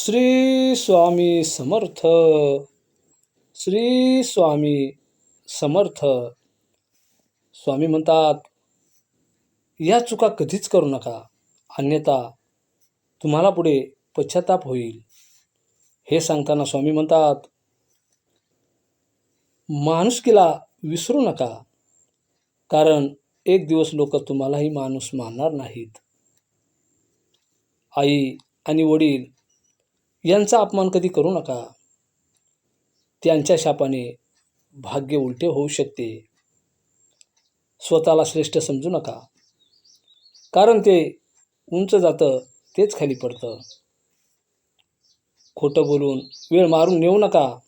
श्री स्वामी समर्थ. श्री स्वामी समर्थ. स्वामी म्हणतात या चुका कधीच करू नका. अन्यथा तुम्हाला पुढे पश्चाताप होईल. हे सांगताना स्वामी म्हणतात माणुसकीला विसरू नका. कारण एक दिवस लोक तुम्हालाही माणूस मानणार नाहीत. आई आणि वडील यांचा अपमान कधी करू नका. त्यांच्या शापाने भाग्य उलटे होऊ शकते. स्वतःला श्रेष्ठ समजू नका. कारण ते उंच जातं तेच खाली पडतं. खोटं बोलून वेळ मारून नेऊ नका.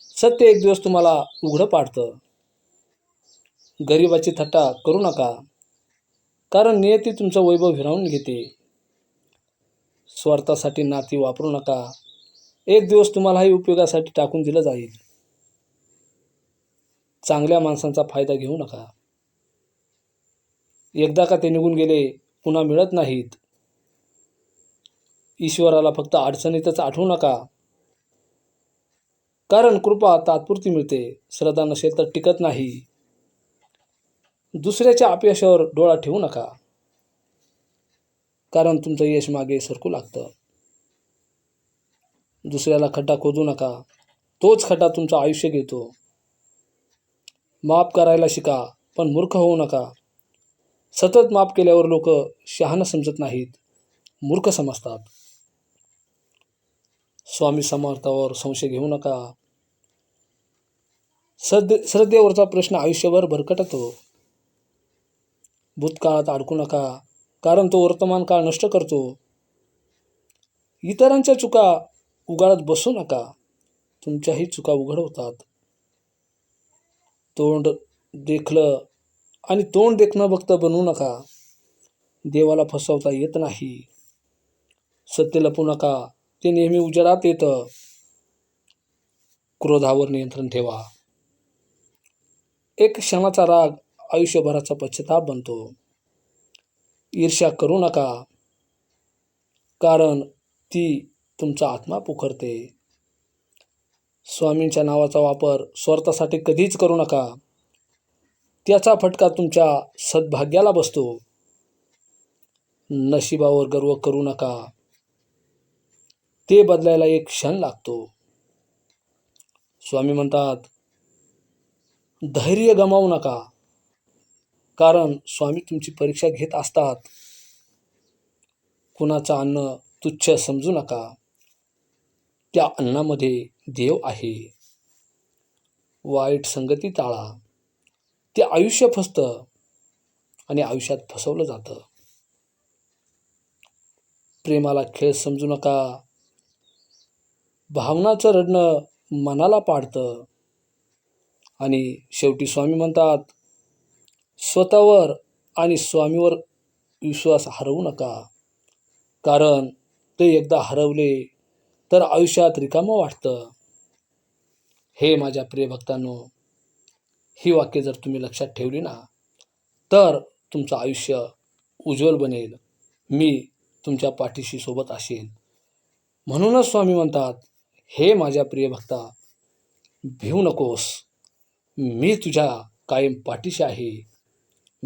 सत्य एक दिवस तुम्हाला उघडं पाडतं. गरिबाची थट्टा करू नका. कारण नियती तुमचं वैभव हिरावून घेते. स्वार्थासाठी नाती वापरू नका. एक दिवस तुम्हालाही उपयोगासाठी टाकून दिलं जाईल. चांगल्या माणसांचा फायदा घेऊ नका. एकदा का ते निघून गेले पुन्हा मिळत नाहीत. ईश्वराला फक्त अडचणीतच आठवू नका. कारण कृपा तात्पुरती मिळते श्रद्धा नसेल तर टिकत नाही. दुसऱ्याच्या अपयशावर डोळा ठेवू नका. कारण तुमचं यश मागे सरकू लागतं. दुसऱ्याला खड्डा खोदू नका. तोच खड्डा तुमचं आयुष्य घेतो. माफ करायला शिका पण मूर्ख होऊ नका. सतत माफ केल्यावर लोक शहाणं समजत नाहीत. मूर्ख समजतात. स्वामी समर्थावर संशय घेऊ नका. सद श्रद्धेवरचा प्रश्न आयुष्यभर भरकटतो. भूतकाळात अडकू नका. कारण तो वर्तमान काळ नष्ट करतो. इतरांच्या चुका उगाळत बसू नका. तुमच्याही चुका उघड होतात. तोंड देखलं आणि तोंड देखणं भक्त बनवू नका. देवाला फसवता येत नाही. सत्य लपू नका. ते नेहमी उजेडात येतं. क्रोधावर नियंत्रण ठेवा. एक क्षणाचा राग आयुष्यभराचा पश्चाताप बनतो. ईर्ष्या करू नका. कारण ती तुमचा आत्मा पोखरते. स्वामींच्या नावाचा वापर स्वार्थासाठी कधीच करू नका. त्याचा फटका तुमच्या सद्भाग्याला बसतो. नशिबावर गर्व करू नका. ते बदलायला एक क्षण लागतो. स्वामी म्हणतात धैर्य गमावू नका. कारण स्वामी तुमची परीक्षा घेत असतात. कुणाचं अन्न तुच्छ समजू नका. त्या अन्नामध्ये देव आहे. वाईट संगती टाळा. ते आयुष्य फसतं आणि आयुष्यात फसवलं जातं. प्रेमाला खेळ समजू नका. भावनाचं रडणं मनाला पाडतं. आणि शेवटी स्वामी म्हणतात स्वतःवर आणि स्वामीवर विश्वास हरवू नका. कारण ते एकदा हरवले तर आयुष्यात रिकामं वाटतं. हे माझ्या प्रिय भक्तांनो ही वाक्य जर तुम्ही लक्षात ठेवली ना तर तुमचं आयुष्य उज्ज्वल बनेल. मी तुमच्या पाठीशी सोबत असेल म्हणूनच स्वामी म्हणतात हे माझ्या प्रिय भक्ता भिवू नकोस. मी तुझ्या कायम पाठीशी आहे.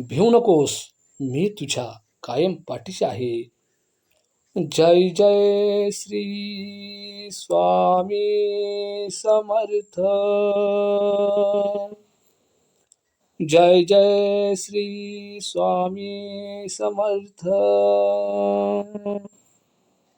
भिऊ नकोस मी तुझ्या कायम पाठीशी आहे. जय जय श्री स्वामी समर्थ. जय जय श्री स्वामी समर्थ.